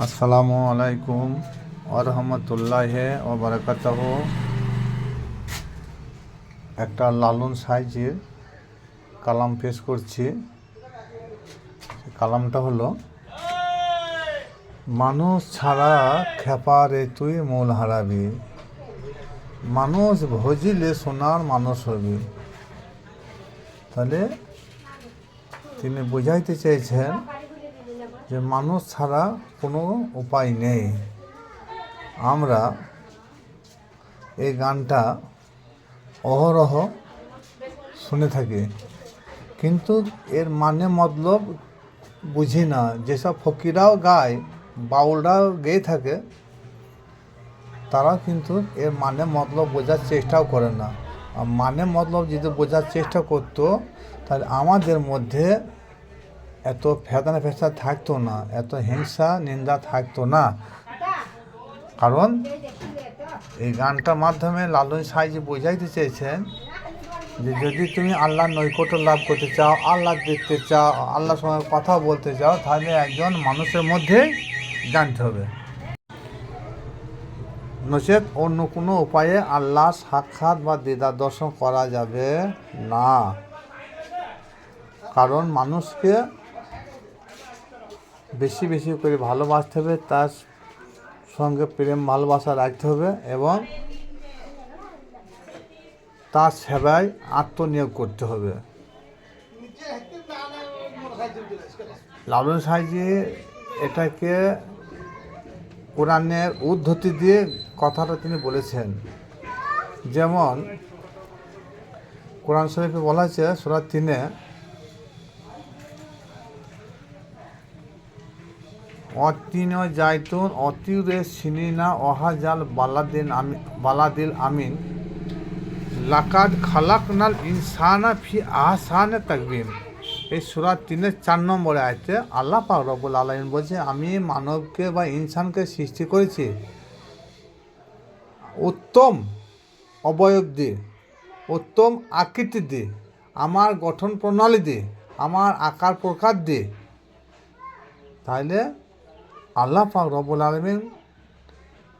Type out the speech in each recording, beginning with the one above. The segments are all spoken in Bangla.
আসসালামু আলাইকুম আরহামতুল্লাহ ও বারাকাতাহ একটা লালন সাইজের কালাম পেশ করছি। কালামটা হলো, মানুষ ছাড়া খেপা রে তুই মূল হারাবি। মানুষ ভজিলে সোনার মানুষ হবি। তাহলে তিনি বোঝাইতে চেয়েছেন যে মানুষ ছাড়া কোনো উপায় নেই। আমরা এই গানটা অহরহ শুনে থাকি। কিন্তু এর মানে মতলব বুঝি না। যেসব ফকিরাও গায়, বাউলরাও গেয়ে থাকে তারা কিন্তু এর মানে মতলব বোঝার চেষ্টাও করে না। আর মানে মতলব যদি বোঝার চেষ্টা করতো, তাহলে আমাদের মধ্যে এত ফেদানা ফেসা থাকতো না, এত হিংসা, নিন্দা থাকতো না। কারণ এই গানটার মাধ্যমে লালন সাইজি বোঝাইতে চেয়েছেন যে যদি তুমি আল্লাহ নৈকট্য লাভ করতে চাও, আল্লাহ দেখতে চাও, আল্লাহর সঙ্গে কথা বলতে চাও, তাহলে একজন মানুষের মধ্যে জানতে হবে। নচেত অন্য কোনো উপায়ে আল্লাহ সাক্ষাৎ বা দিদার দর্শন করা যাবে না। কারণ মানুষকে বেশি বেশি করে ভালোবাসতে হবে, তার সঙ্গে প্রেম, ভালোবাসা রাখতে হবে এবং তার সেবায় আত্মনিয়োগ করতে হবে। লালন সাহেজি এটাকে কোরআনের উদ্ধতি দিয়ে কথাটা তিনি বলেছেন। যেমন কোরআন শরীফে বলা হয়েছে সুরাত তিনে অতিন জাইতুন অতিরে সিনিনা অহাজাল বালাদিন আমি, বালাদিল আমিন। লাকাদ খালাকনাল ইনসানা ফি আহসানে তাকবিম এই সুরাত তিনের চার নম্বরে আয়তে আল্লাহ পাক রব্বুল আলমিন বলছে, আমি মানবকে বা ইনসানকে সৃষ্টি করেছি। উত্তম অবয়ব দিয়ে উত্তম আকৃতি দিয়ে আমার গঠন প্রণালী দিয়ে আমার আকার প্রকার দিয়ে তাহলে আল্লাহ পাক রবুল আলমিন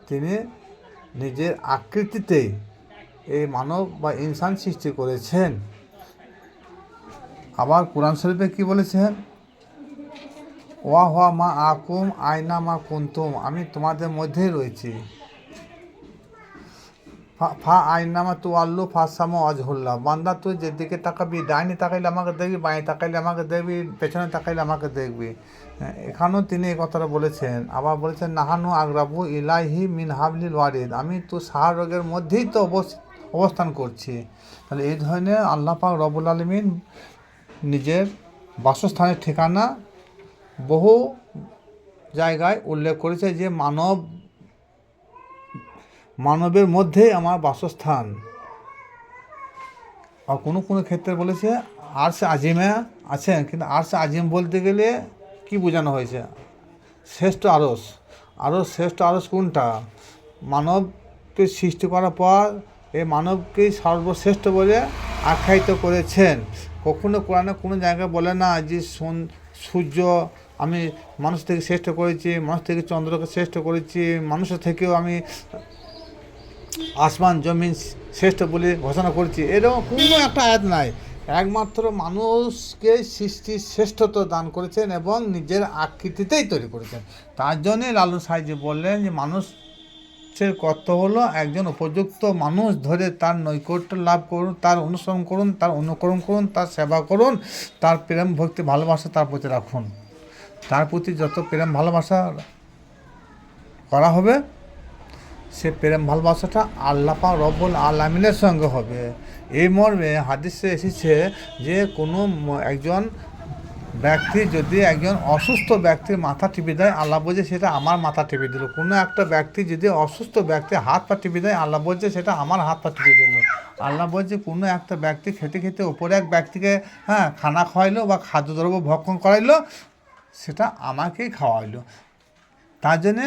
তিনি নিজের আকৃতিতে এই মানব বা ইনসান সৃষ্টি করেছেন। আবার কোরআন শরীফে কি বলেছেন? ওয়া হওয়া মা আকুম আয়না মা কুন্তুম, আমি তোমাদের মধ্যেই রয়েছি। ফা- আইনামা তু আল্লু ফাসামো অজহুল্লাহ বান্দা তুই যেদিকে তাকাবি ডাইনে তাকাইলে আমাকে দেখবি বাঁয়ে তাকাইলে আমাকে দেখবি পেছনে তাকাইলে আমাকে দেখবি। হ্যাঁ, এখানেও তিনি এই কথাটা বলেছেন। আবার বলেছেন নাহানু আগ্রাবু ইলাহি মিন হাবলিল ওয়ারিদ। আমি তো সাহার রোগের মধ্যেই তো অবস- অবস্থান করছি। তাহলে এই ধরনের আল্লাহ পাক রবুল আলমিন নিজের বাসস্থানের ঠিকানা বহু জায়গায় উল্লেখ করেছে যে মানব মানবের মধ্যেই আমার বাসস্থান। আর কোনো কোনো ক্ষেত্রে বলেছে আর্স আজিমে আছেন, কিন্তু আর্স আজিম বলতে গেলে কি বোঝানো হয়েছে? শ্রেষ্ঠ আরস আরও শ্রেষ্ঠ আরস কোনটা? মানবকে সৃষ্টি করার পর এই মানবকেই সর্বশ্রেষ্ঠ বলে আখ্যায়িত করেছেন। কখনো কোরআনে কোনো জায়গায় বলে না যে সূর্য আমি মানুষ থেকে শ্রেষ্ঠ করেছি, মানুষ থেকে চন্দ্রকে শ্রেষ্ঠ করেছি মানুষের থেকেও আমি আসমান, জমিন, শ্রেষ্ঠ বলে ঘোষণা করছি। এরকম কোনো একটা আয়াত নাই। একমাত্র মানুষকে সৃষ্টির শ্রেষ্ঠত্ব দান করেছেন এবং নিজের আকৃতিতেই তৈরি করেছেন। তার জন্যে লালু সাহেজি বললেন যে, মানুষের কর্তব্য হলো একজন উপযুক্ত মানুষ। ধরে তার নৈকট্য লাভ করুন, তার অনুসরণ করুন, তার অনুকরণ করুন, তার সেবা করুন, তার প্রেম, ভক্তি, ভালোবাসা তার প্রতি রাখুন। তার প্রতি যত প্রেম, ভালোবাসা করা হবে সে প্রেম ভালোবাসাটা আল্লাপা রব্বুল আলামিনের সঙ্গে হবে। এই মর্মে হাদিসে এসেছে যে কোনো একজন ব্যক্তি যদি একজন অসুস্থ ব্যক্তির মাথা টিপে দেয়, আল্লাহ বলছে সেটা আমার মাথা টিপে দিল। কোনো একটা ব্যক্তি যদি অসুস্থ ব্যক্তি হাত পা টিপে দেয়, আল্লাহ বলছে সেটা আমার হাত পা টিপে দিল। আল্লাহ বলছে কোনো একটা ব্যক্তি খেতে খেতে ওপরে এক ব্যক্তিকে হ্যাঁ খানা খাওয়াইলো বা খাদ্যদ্রব্য ভক্ষণ করাইলো, সেটা আমাকেই খাওয়াইলো। তার জন্যে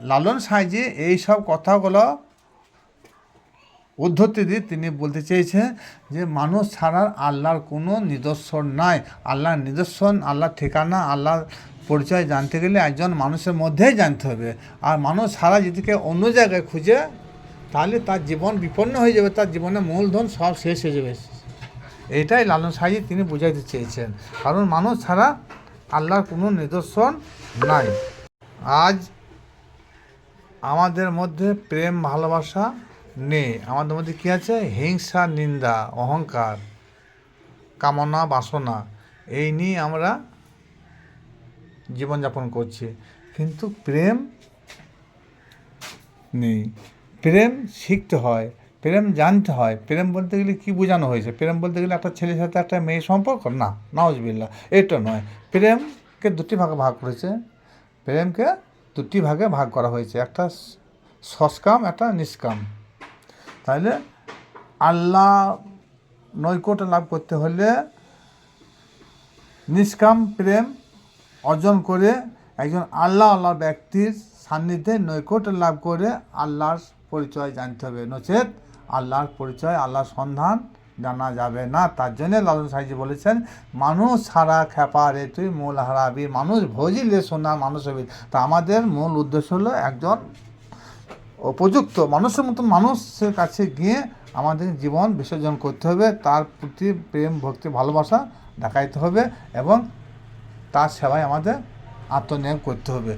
লালন সাঁইজি এই সব কথাগুলো উদ্ধতি দিয়ে তিনি বলতে চেয়েছেন যে মানুষ ছাড়ার আল্লাহর কোনো নিদর্শন নাই। আল্লাহর নিদর্শন, আল্লাহর ঠিকানা আল্লাহ পরিচয় জানতে গেলে একজন মানুষের মধ্যেই জানতে হবে। আর মানুষ সারা যেদিকে অন্য জায়গায় খুঁজে, তাহলে তার জীবন বিপন্ন হয়ে যাবে, তার জীবনের মূলধন সব শেষ হয়ে যাবে। এইটাই লালন সাহেজি তিনি বুঝাইতে চেয়েছেন। কারণ মানুষ ছাড়া আল্লাহর কোনো নিদর্শন নাই। আজ আমাদের মধ্যে প্রেম, ভালোবাসা নেই। আমাদের মধ্যে কী আছে? হিংসা, নিন্দা, অহংকার, কামনা, বাসনা, এই নিয়ে আমরা জীবনযাপন করছি। কিন্তু প্রেম নেই। প্রেম শিখতে হয়, প্রেম জানতে হয়। প্রেম বলতে গেলে কি বোঝানো হয়েছে? প্রেম বলতে গেলে একটা ছেলের সাথে একটা মেয়ের সম্পর্ক? না নাওজবিল্লা এটা নয়। প্রেমকে দুটি ভাগে ভাগ করেছে। প্রেমকে দুটি ভাগে ভাগ করা হয়েছে, একটা সৎকাম একটা নিষ্কাম। তাহলে আল্লাহ নৈকট্য লাভ করতে হলে নিষ্কাম, প্রেম অর্জন করে একজন আল্লাহ আল্লাহ ব্যক্তির সান্নিধ্যে নৈকট্য লাভ করে আল্লাহর পরিচয় জানতে হবে। নচেত আল্লাহর পরিচয়, আল্লাহর সন্ধান জানা যাবে না। তার জন্য লালন সাহেজি বলেছেন, মানুষ ছাড়া খেপা রে, তুই মূল হারাবি। মানুষ ভজিলে সোনা, মানুষ হবি তা আমাদের মূল উদ্দেশ্য হলো একজন উপযুক্ত মানুষের মতন মানুষের কাছে গিয়ে আমাদের জীবন বিসর্জন করতে হবে। তার প্রতি প্রেম, ভক্তি, ভালোবাসা দেখাইতে হবে এবং তার সেবায় আমাদের আত্মনিয়োগ করতে হবে।